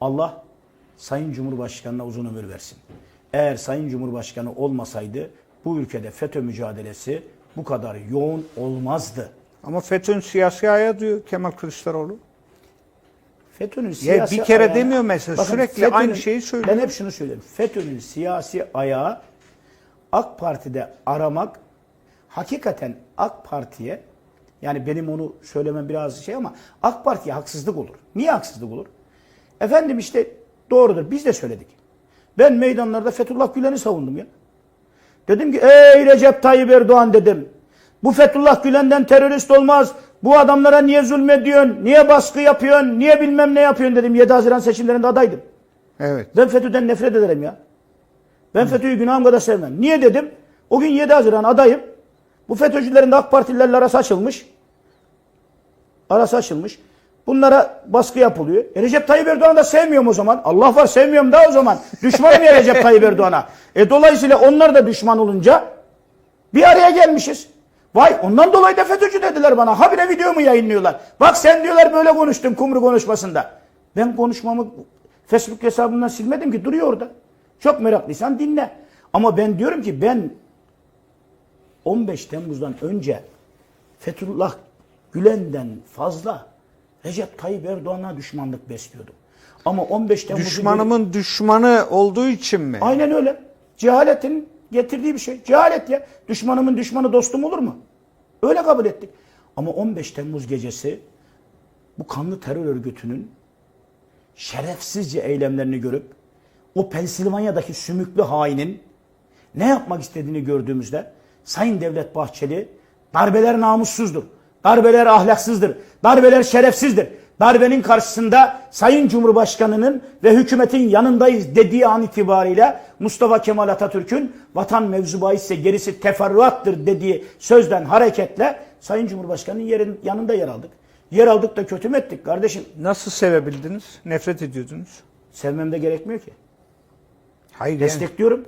Allah Sayın Cumhurbaşkanı'na uzun ömür versin. Eğer Sayın Cumhurbaşkanı olmasaydı bu ülkede FETÖ mücadelesi bu kadar yoğun olmazdı. Ama FETÖ'nün siyasi ayağı diyor Kemal Kılıçdaroğlu. FETÖ'nün siyasi bir kere ayağı- demiyor mesela, sürekli aynı şeyi söylüyor. Ben hep şunu söylüyorum. FETÖ'nün siyasi ayağı AK Parti'de aramak hakikaten AK Parti'ye yani benim onu söylemem biraz şey ama AK Parti'ye haksızlık olur. Niye haksızlık olur? Efendim işte doğrudur biz de söyledik. Ben meydanlarda Fethullah Gülen'i savundum ya. Dedim ki ey Recep Tayyip Erdoğan dedim. Bu Fethullah Gülen'den terörist olmaz. Bu adamlara niye zulmediyorsun? Niye baskı yapıyorsun? Niye bilmem ne yapıyorsun dedim. 7 Haziran seçimlerinde adaydım. Evet. Ben FETÖ'den nefret ederim ya. Ben FETÖ'yü günahım kadar sevmem. Niye dedim? O gün 7 Haziran adayım. Bu FETÖ'cülerin de AK Partililerle arası açılmış. Arası açılmış. Bunlara baskı yapılıyor. E Recep Tayyip Erdoğan'ı da sevmiyorum o zaman. Allah var sevmiyorum da o zaman. Düşmanım ya Recep Tayyip Erdoğan'a. E dolayısıyla onlar da düşman olunca bir araya gelmişiz. Vay ondan dolayı da FETÖ'cü dediler bana. Habire videomu yayınlıyorlar. Bak sen diyorlar böyle konuştun kumru konuşmasında. Ben konuşmamı Facebook hesabından silmedim ki duruyor orada. Çok meraklıysan dinle. Ama ben diyorum ki ben 15 Temmuz'dan önce Fethullah Gülen'den fazla Recep Tayyip Erdoğan'a düşmanlık besliyordum. Ama 15 Temmuz'u Düşmanımın düşmanı olduğu için mi? Aynen öyle. Cehaletin getirdiği bir şey. Cehalet ya. Düşmanımın düşmanı dostum olur mu? Öyle kabul ettik. Ama 15 Temmuz gecesi bu kanlı terör örgütünün şerefsizce eylemlerini görüp o Pensilvanya'daki sümüklü hainin ne yapmak istediğini gördüğümüzde Sayın Devlet Bahçeli darbeler namussuzdur. Darbeler ahlaksızdır. Darbeler şerefsizdir. Darbenin karşısında Sayın Cumhurbaşkanı'nın ve hükümetin yanındayız dediği an itibariyle Mustafa Kemal Atatürk'ün vatan mevzu bahisse gerisi teferruattır dediği sözden hareketle Sayın Cumhurbaşkanı'nın yerin, yanında yer aldık. Yer aldık da kötü mü ettik kardeşim? Nasıl sevebildiniz? Nefret ediyordunuz. Sevmem de gerekmiyor ki. Hayır yani, Destekliyorum.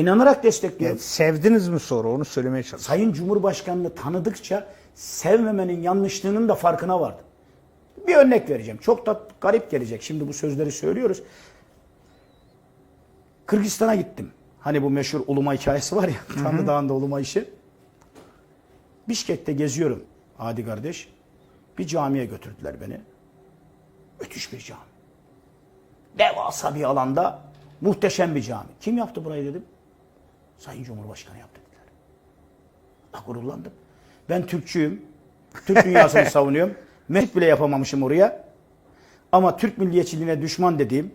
İnanarak destekliyorum. yani sevdiniz mi sonra onu söylemeye çalışıyorum. Sayın Cumhurbaşkanı'nı tanıdıkça sevmemenin yanlışlığının da farkına vardım. Bir örnek vereceğim. Çok da garip gelecek. Şimdi bu sözleri söylüyoruz. Kırgızistan'a gittim. Hani bu meşhur uluma hikayesi var ya. Tanrı Dağı'nda uluma işi. Bişkek'te geziyorum Adi kardeş. Bir camiye götürdüler beni. Müthiş bir cami. Devasa bir alanda muhteşem bir cami. Kim yaptı burayı dedim. Sayın Cumhurbaşkanı yaptı dediler. Bak gururlandım. Ben Türkçüyüm. Türk dünyasını savunuyorum. Mescit bile yapamamışım oraya. Ama Türk milliyetçiliğine düşman dediğim,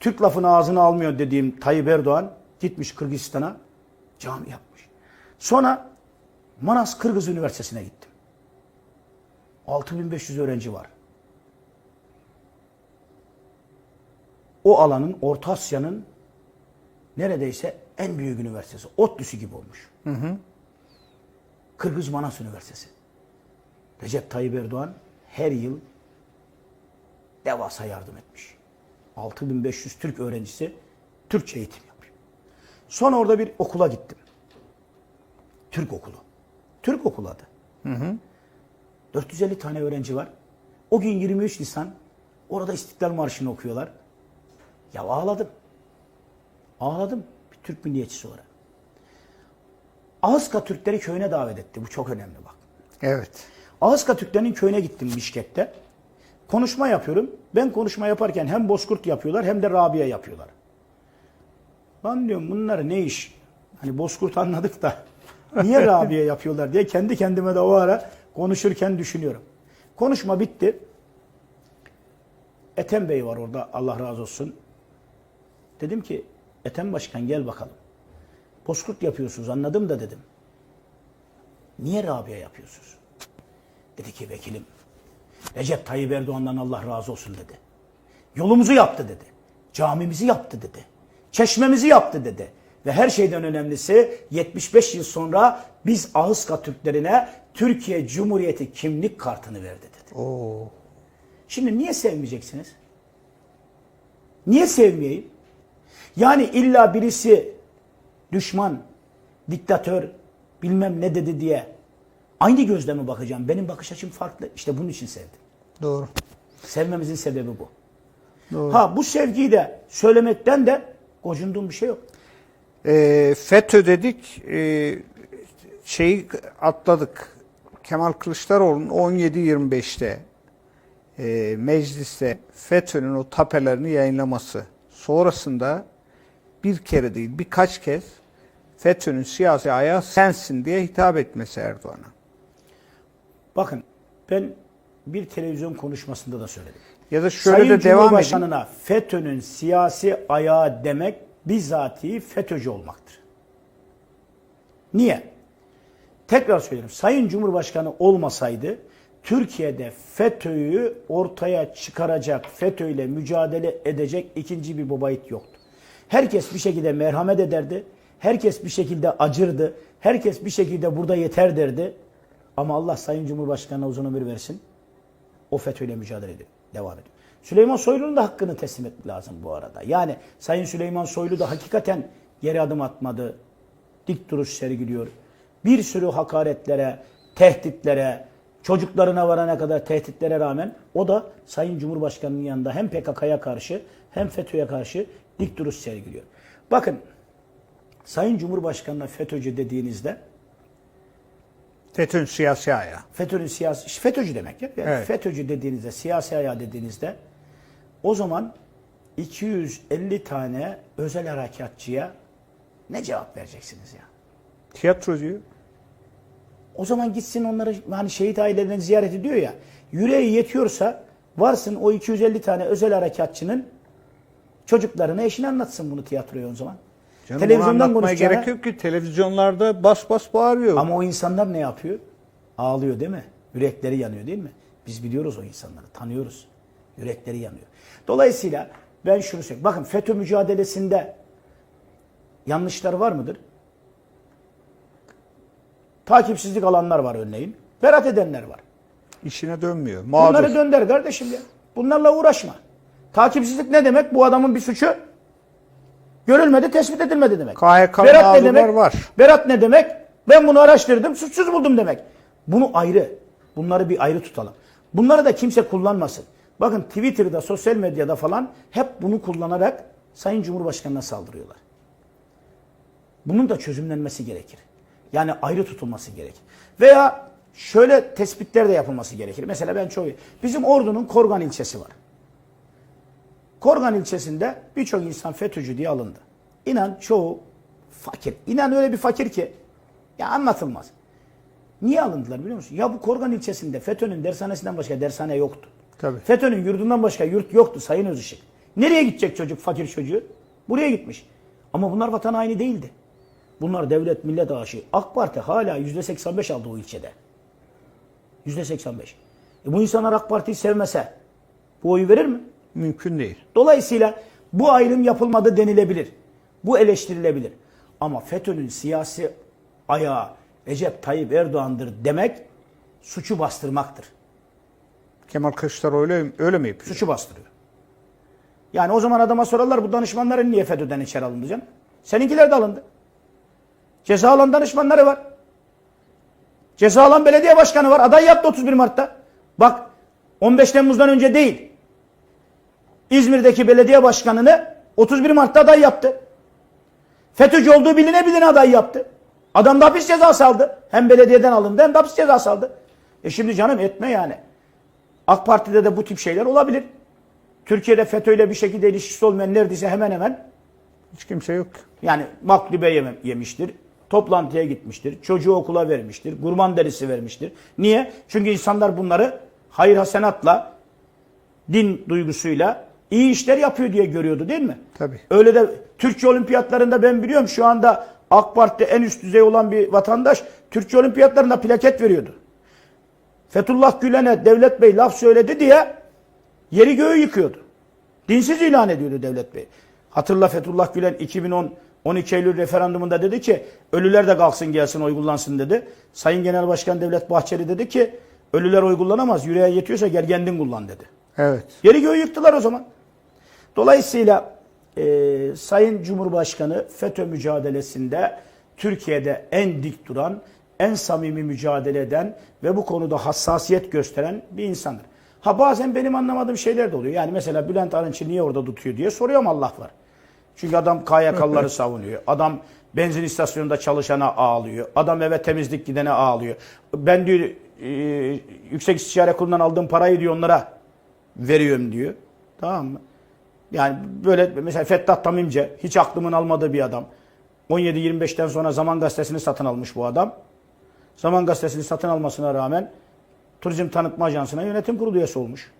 Türk lafını ağzına almıyor dediğim Tayyip Erdoğan gitmiş Kırgızistan'a cami yapmış. Sonra Manas Kırgız Üniversitesi'ne gittim. 6500 öğrenci var. O alanın Orta Asya'nın neredeyse en büyük üniversitesi. ODTÜ'sü gibi olmuş. Kırgız Manas Üniversitesi. Recep Tayyip Erdoğan her yıl devasa yardım etmiş. 6500 Türk öğrencisi Türkçe eğitim yapıyor. Sonra orada bir okula gittim. Türk okulu. Türk okulu adı. 450 tane öğrenci var. O gün 23 Nisan orada İstiklal Marşı'nı okuyorlar. Ya ağladım. Ağladım Türk milliyetçisi olarak. Ağızka Türkleri köyüne davet etti. Bu çok önemli bak. Evet. Ağızka Türklerinin köyüne gittim Bişkek'te. Konuşma yapıyorum. Ben konuşma yaparken hem Bozkurt yapıyorlar hem de Rabia yapıyorlar. Lan diyorum bunlar ne iş? Hani Bozkurt anladık da niye Rabia yapıyorlar diye kendi kendime de o ara konuşurken düşünüyorum. Konuşma bitti. Ethem Bey var orada Allah razı olsun. Dedim ki Ethem Başkan gel bakalım. Bozkurt yapıyorsunuz anladım da dedim. Niye Rabia yapıyorsunuz? Dedi ki vekilim Recep Tayyip Erdoğan'dan Allah razı olsun dedi. Yolumuzu yaptı dedi. Camimizi yaptı dedi. Çeşmemizi yaptı dedi. Ve her şeyden önemlisi 75 yıl sonra biz Ağızka Türklerine Türkiye Cumhuriyeti kimlik kartını verdi dedi. Oo. Şimdi niye sevmeyeceksiniz? Niye sevmeyeyim? Yani illa birisi düşman, diktatör, bilmem ne dedi diye aynı gözle mi bakacağım? Benim bakış açım farklı. İşte bunun için sevdim. Doğru. Sevmemizin sebebi bu. Doğru. Ha bu sevgiyi de söylemekten de gocunduğum bir şey yok. Ee, FETÖ dedik, e, şeyi atladık. Kemal Kılıçdaroğlu'nun 17-25'te e, mecliste FETÖ'nün o tapelerini yayınlaması sonrasında bir kere değil birkaç kez FETÖ'nün siyasi ayağı sensin diye hitap etmesi Erdoğan'a. Bakın ben bir televizyon konuşmasında da söyledim. Ya da şöyle Sayın de devam edin. Cumhurbaşkanı'na FETÖ'nün siyasi ayağı demek bizatihi FETÖ'cü olmaktır. Niye? Tekrar söylüyorum. Sayın Cumhurbaşkanı olmasaydı Türkiye'de FETÖ'yü ortaya çıkaracak, FETÖ ile mücadele edecek ikinci bir babayit yoktu. Herkes bir şekilde merhamet ederdi. Herkes bir şekilde acırdı. Herkes bir şekilde burada yeter derdi. Ama Allah Sayın Cumhurbaşkanı'na uzun ömür versin. O FETÖ'yle mücadele ediyor. Devam ediyor. Süleyman Soylu'nun da hakkını teslim etmek lazım bu arada. Yani Sayın Süleyman Soylu da hakikaten geri adım atmadı. Dik duruş sergiliyor. Bir sürü hakaretlere, tehditlere, çocuklarına varana kadar tehditlere rağmen o da Sayın Cumhurbaşkanı'nın yanında hem PKK'ya karşı hem FETÖ'ye karşı dik duruş sergiliyor. Bakın Sayın Cumhurbaşkanı'na FETÖ'cü dediğinizde FETÖ'nün siyasi ayağı. FETÖ'nün siyasi, FETÖ'cü demek ya. Yani Evet. FETÖ'cü dediğinizde, siyasi ayağı dediğinizde o zaman 250 tane özel harekatçıya ne cevap vereceksiniz ya? Tiyatro diyor. O zaman gitsin onları hani şehit ailelerini ziyaret ediyor ya. Yüreği yetiyorsa varsın o 250 tane özel harekatçının çocuklarına eşine anlatsın bunu tiyatroya o zaman. Canım Televizyondan konuşacağına- gerek yok ki. Televizyonlarda bas bas bağırıyor. Ama o insanlar ne yapıyor? Ağlıyor değil mi? Yürekleri yanıyor değil mi? Biz biliyoruz o insanları, tanıyoruz. Yürekleri yanıyor. Dolayısıyla ben şunu söyleyeyim. Bakın FETÖ mücadelesinde yanlışlar var mıdır? Takipsizlik alanlar var örneğin. Berat edenler var. İşine dönmüyor. Mağdur. Bunları dönder kardeşim ya. Bunlarla uğraşma. Takipsizlik ne demek? Bu adamın bir suçu görülmedi, tespit edilmedi demek. KHK Berat ne demek? var. Berat ne demek? Ben bunu araştırdım, suçsuz buldum demek. Bunu ayrı. Bunları bir ayrı tutalım. Bunları da kimse kullanmasın. Bakın Twitter'da, sosyal medyada falan hep bunu kullanarak Sayın Cumhurbaşkanı'na saldırıyorlar. Bunun da çözümlenmesi gerekir. Yani ayrı tutulması gerekir. Veya şöyle tespitler de yapılması gerekir. Mesela ben çoğu... Bizim Ordu'nun Korgan ilçesi var. Korgan ilçesinde birçok insan FETÖ'cü diye alındı. İnan çoğu fakir. İnan öyle bir fakir ki ya anlatılmaz. Niye alındılar biliyor musun? Ya bu Korgan ilçesinde FETÖ'nün dershanesinden başka dershane yoktu. Tabii. FETÖ'nün yurdundan başka yurt yoktu Sayın Özışık. Nereye gidecek çocuk, fakir çocuğu? Buraya gitmiş. Ama bunlar vatan haini değildi. Bunlar devlet, millet aşığı. AK Parti hala %85 aldı o ilçede. %85. E bu insanlar AK Parti'yi sevmese bu oyu verir mi? Mümkün değil. Dolayısıyla bu ayrım yapılmadı denilebilir. Bu eleştirilebilir. Ama FETÖ'nün siyasi ayağı Recep Tayyip Erdoğan'dır demek suçu bastırmaktır. Kemal Kılıçdaroğlu öyle, öyle mi yapıyor? Suçu bastırıyor. Yani o zaman adama sorarlar bu danışmanların niye FETÖ'den içeri alındı canım? Seninkiler de alındı. Ceza alan danışmanları var. Ceza alan belediye başkanı var. Aday yaptı 31 Mart'ta. Bak 15 Temmuz'dan önce değil. İzmir'deki belediye başkanını 31 Mart'ta aday yaptı. FETÖ'cü olduğu biline biline aday yaptı. Adam da hapis cezası aldı. Hem belediyeden alındı hem de hapis cezası aldı. E şimdi canım etme yani. AK Parti'de de bu tip şeyler olabilir. Türkiye'de FETÖ'yle bir şekilde ilişkisi olmayan neredeyse hemen hemen Hiç kimse yok. yani maklube yeme- yemiştir. Toplantıya gitmiştir. Çocuğu okula vermiştir. Kurban derisi vermiştir. Niye? Çünkü insanlar bunları hayır hasenatla, din duygusuyla iyi işler yapıyor diye görüyordu değil mi? Tabii. Öyle de Türkçe olimpiyatlarında ben biliyorum şu anda AK Parti'de en üst düzey olan bir vatandaş Türkçe olimpiyatlarında plaket veriyordu. Fethullah Gülen'e Devlet Bey laf söyledi diye yeri göğü yıkıyordu. Dinsiz ilan ediyordu Devlet Bey. Hatırla Fethullah Gülen 2010 12 Eylül referandumunda dedi ki ölüler de kalksın gelsin oy kullansın dedi. Sayın Genel Başkan Devlet Bahçeli dedi ki ölüler oy kullanamaz yüreğe yetiyorsa gel kendin kullan dedi. Evet. Yeri göğü yıktılar o zaman. Dolayısıyla e, Sayın Cumhurbaşkanı FETÖ mücadelesinde Türkiye'de en dik duran, en samimi mücadele eden ve bu konuda hassasiyet gösteren bir insandır. Ha bazen benim anlamadığım şeyler de oluyor. Yani mesela Bülent Arınç'ı niye orada tutuyor diye soruyorum Allah var. Çünkü adam KYK'lıları savunuyor. Adam benzin istasyonunda çalışana ağlıyor. Adam eve temizlik gidene ağlıyor. Ben diyor e, Yüksek İstişare Kurulu'ndan aldığım parayı diyor onlara veriyorum diyor. Tamam mı? Yani böyle mesela Fettah Tamimce hiç aklımın almadığı bir adam. 17-25'ten sonra Zaman Gazetesi'ni satın almış bu adam. Zaman Gazetesi'ni satın almasına rağmen Turizm Tanıtma Ajansı'na yönetim kurulu üyesi olmuş.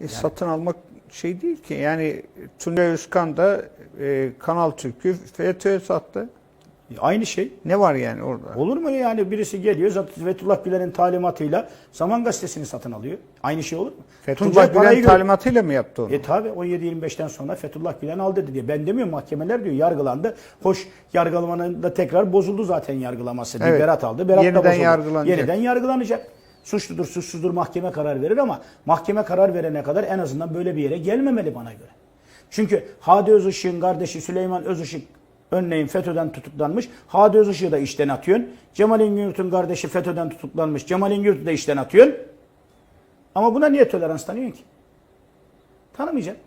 E, Satın almak şey değil ki. Yani Tuncay Özkan da e, Kanal Türk'ü FETÖ'ye sattı. Aynı şey. Ne var yani orada? Olur mu yani birisi geliyor zaten Fethullah Gülen'in talimatıyla Zaman Gazetesi'ni satın alıyor. Aynı şey olur mu? Fethullah Gülen talimatıyla mı yaptı onu? E tabi 17-25'ten sonra Fethullah Gülen al dedi diye. Ben demiyorum mahkemeler diyor yargılandı. Hoş yargılamanın da tekrar bozuldu zaten yargılaması. Evet. Berat aldı. Berat da Yeniden bozuldu. yargılanacak. Yeniden yargılanacak. Suçludur suçsuzdur mahkeme karar verir ama mahkeme karar verene kadar en azından böyle bir yere gelmemeli bana göre. Çünkü Hadi Özışık'ın kardeşi Süleyman Özışık örneğin FETÖ'den tutuklanmış. Hadi Özışık'ı da işten atıyorsun. Cemal İngilt'ün kardeşi FETÖ'den tutuklanmış. Cemal İngilt'ü de işten atıyorsun. Ama buna niye tolerans tanıyorsun ki? Tanımayacaksın.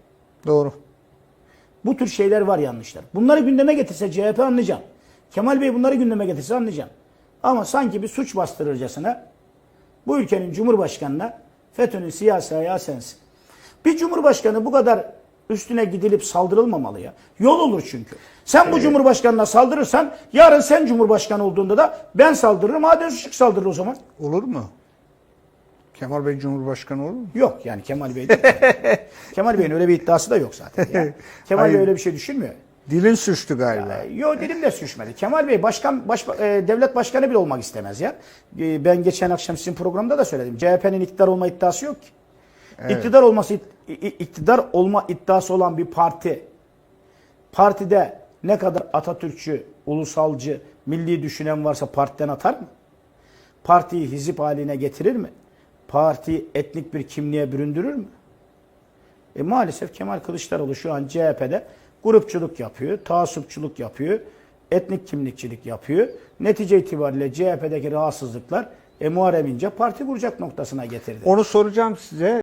Doğru. Bu tür şeyler var yanlışlar. Bunları gündeme getirse CHP anlayacağım. Kemal Bey bunları gündeme getirse anlayacağım. Ama sanki bir suç bastırırcasına bu ülkenin Cumhurbaşkanı'na FETÖ'nün siyasi ayağı sensin. Bir Cumhurbaşkanı bu kadar üstüne gidilip saldırılmamalı ya. Yol olur çünkü. Sen bu Cumhurbaşkanı'na saldırırsan yarın sen Cumhurbaşkanı olduğunda da ben saldırırım. Hadi Özışık saldırır o zaman. Olur mu? Kemal Bey Cumhurbaşkanı olur mu? Yok yani Kemal Bey değil. Kemal Bey'in öyle bir iddiası da yok zaten. ya. Kemal Hayır. Bey öyle bir şey düşünmüyor. Dilin sürçtü galiba. Yo dilim de sürçmedi. Kemal Bey başkan baş, e, devlet başkanı bile olmak istemez ya. E, ben geçen akşam sizin programda da söyledim. CHP'nin iktidar olma iddiası yok ki. İktidar olması iktidar olma iddiası olan bir parti partide ne kadar Atatürkçü, ulusalcı, milli düşünen varsa partiden atar mı? Partiyi hizip haline getirir mi? Partiyi etnik bir kimliğe büründürür mü? E maalesef Kemal Kılıçdaroğlu şu an CHP'de grupçuluk yapıyor, taassupçuluk yapıyor, etnik kimlikçilik yapıyor. Netice itibariyle CHP'deki rahatsızlıklar e, Muharrem İnce parti kuracak noktasına getirdi. Onu soracağım size.